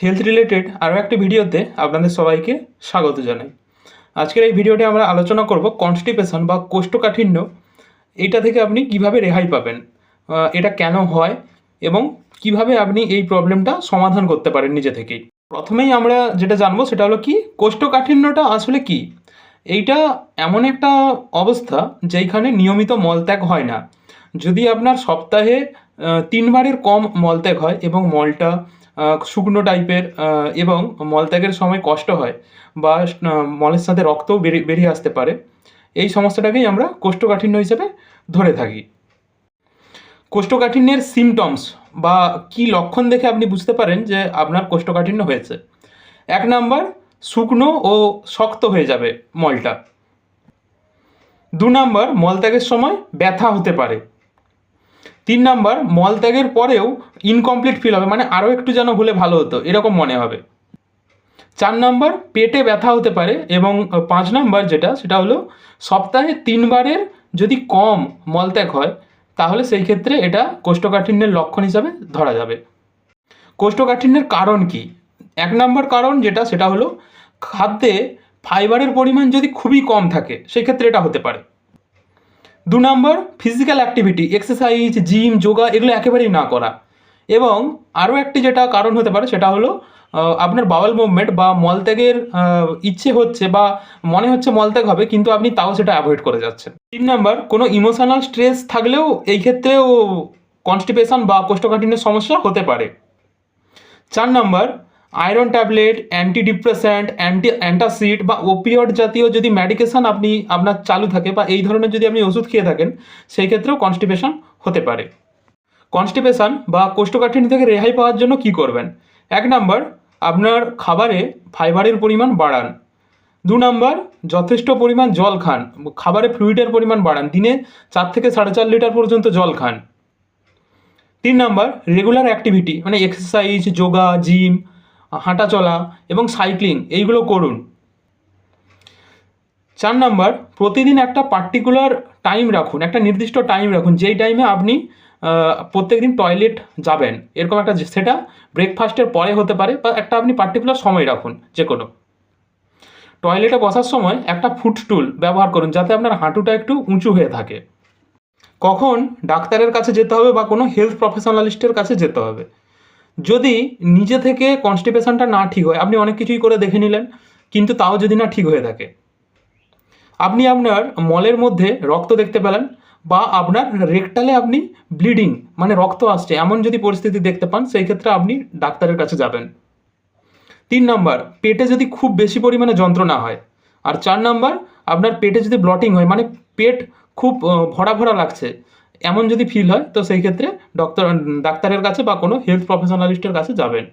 Health related আরও একটি ভিডিওতে আপনাদের সবাইকে স্বাগত জানাই। আজকের এই ভিডিওটি আমরা আলোচনা করব কনস্টিপেশন বা কোষ্ঠকাঠিন্য। এটা থেকে আপনি কীভাবে রেহাই পাবেন এটা কেন হয় এবং কীভাবে আপনি এই প্রবলেমটা সমাধান করতে পারেন নিজে থেকেই। প্রথমেই আমরা যেটা জানব সেটা হলো কি, কোষ্ঠকাঠিন্যটা আসলে কি? এইটা এমন একটা অবস্থা যেখানে নিয়মিত মলত্যাগ হয় না। যদি আপনার সপ্তাহে তিনবারের কম মলত্যাগ হয় এবং মলটা শুকনো টাইপের এবং মলত্যাগের সময় কষ্ট হয় বা মলের সাথে রক্তও বেরিয়ে বেরিয়ে আসতে পারে। এই সমস্যাটাকেই আমরা কোষ্ঠকাঠিন্য হিসেবে ধরে থাকি। কোষ্ঠকাঠিন্যের সিমটমস বা কি লক্ষণ দেখে আপনি বুঝতে পারেন যে আপনার কোষ্ঠকাঠিন্য হয়েছে। এক নাম্বার, শুকনো ও শক্ত হয়ে যাবে মলটা। দু নাম্বার, মলত্যাগের সময় ব্যথা হতে পারে। তিন নাম্বার মলত্যাগের পরেও ইনকমপ্লিট ফিল হবে মানে আরও একটু যেন হলে ভালো হতো, এরকম মনে হবে। চার নাম্বার, পেটে ব্যথা হতে পারে এবং পাঁচ নাম্বার যেটা, সেটা হলো সপ্তাহে তিনবারের যদি কম মলত্যাগ হয়, তাহলে সেই ক্ষেত্রে এটা কোষ্ঠকাঠিন্যের লক্ষণ হিসাবে ধরা যাবে। কোষ্ঠকাঠিন্যের কারণ কি? এক নম্বর কারণ যেটা, সেটা হলো খাদ্যে ফাইবারের পরিমাণ যদি খুবই কম থাকে, সেক্ষেত্রে এটা হতে পারে। দু নম্বর physical activity exercise gym yoga এগুলো একেবারেই না করা। এবং আরও একটি যেটা কারণ হতে পারে, সেটা হলো আপনার বাওয়াল মুভমেন্ট বা মলত্যাগের ইচ্ছে হচ্ছে বা মনে হচ্ছে মলত্যাগ হবে, কিন্তু আপনি তাও সেটা অ্যাভয়েড করে যাচ্ছেন। তিন নাম্বার, কোনো ইমোশনাল স্ট্রেস থাকলেও এই ক্ষেত্রেও কনস্টিপেশন বা কোষ্ঠকাঠিন্যের সমস্যা হতে পারে। চার number iron tablet antidepressant anti antacid বা ওপিয়ড জাতীয় যদি মেডিকেশন আপনি, আপনার চালু থাকে বা এই ধরনের যদি আপনি ওষুধ খেয়ে থাকেন, সেই ক্ষেত্রেও কনস্টিপেশন হতে পারে। কনস্টিপেশন বা কোষ্ঠকাঠিন্য থেকে রেহাই পাওয়ার জন্য কি করবেন? এক নাম্বার, আপনার খাবারে ফাইবারের পরিমাণ বাড়ান। দু নাম্বার, যথেষ্ট পরিমাণ জল খান। খাবারে ফ্লুইডের পরিমাণ বাড়ান। দিনে চার থেকে সাড়ে চার লিটার পর্যন্ত জল খান। তিন নাম্বার রেগুলার অ্যাক্টিভিটি মানে এক্সারসাইজ যোগা জিম হাঁটা চলা এবং সাইক্লিং এইগুলো করুন। চার নাম্বার, প্রতিদিন একটা পার্টিকুলার টাইম রাখুন, একটা নির্দিষ্ট টাইম রাখুন। যেই টাইমে আপনি প্রত্যেক দিন টয়লেট যাবেন, এরকম একটা সেটা ব্রেকফাস্টের পরে হতে পারে বা একটা আপনি পার্টিকুলার সময় রাখুন যে কোনো টয়লেটে বসার সময় একটা ফুটস্টুল ব্যবহার করুন, যাতে আপনার হাঁটুটা একটু উঁচু হয়ে থাকে। কখন? ডাক্তারের কাছে যেতে হবে বা কোনো হেলথ প্রফেশনালিস্টের কাছে যেতে হবে। যদি নিজে থেকে কনস্টিপেশনটা না ঠিক হয়, আপনি অনেক কিছুই করে দেখে নিলেন, কিন্তু তাও যদি না ঠিক হয়ে থাকে। আপনি আপনার মলের মধ্যে রক্ত দেখতে পেলেন, বা আপনার রেকটালে আপনি ব্লিডিং মানে রক্ত আসছে, এমন যদি পরিস্থিতি দেখতে পান, সেই ক্ষেত্রে আপনি ডাক্তারের কাছে যাবেন। তিন নাম্বার, পেটে যদি খুব বেশি পরিমাণে যন্ত্রণা হয়, আর চার নাম্বার, আপনার পেটে যদি ব্লটিং হয় মানে পেট খুব ভরা ভরা লাগছে এমন যদি ফিল হয়, তো সেই ক্ষেত্রে ডক্টর ডাক্তারের কাছে বা কোনো হেলথ প্রফেশনালিস্টের কাছে যাবেন।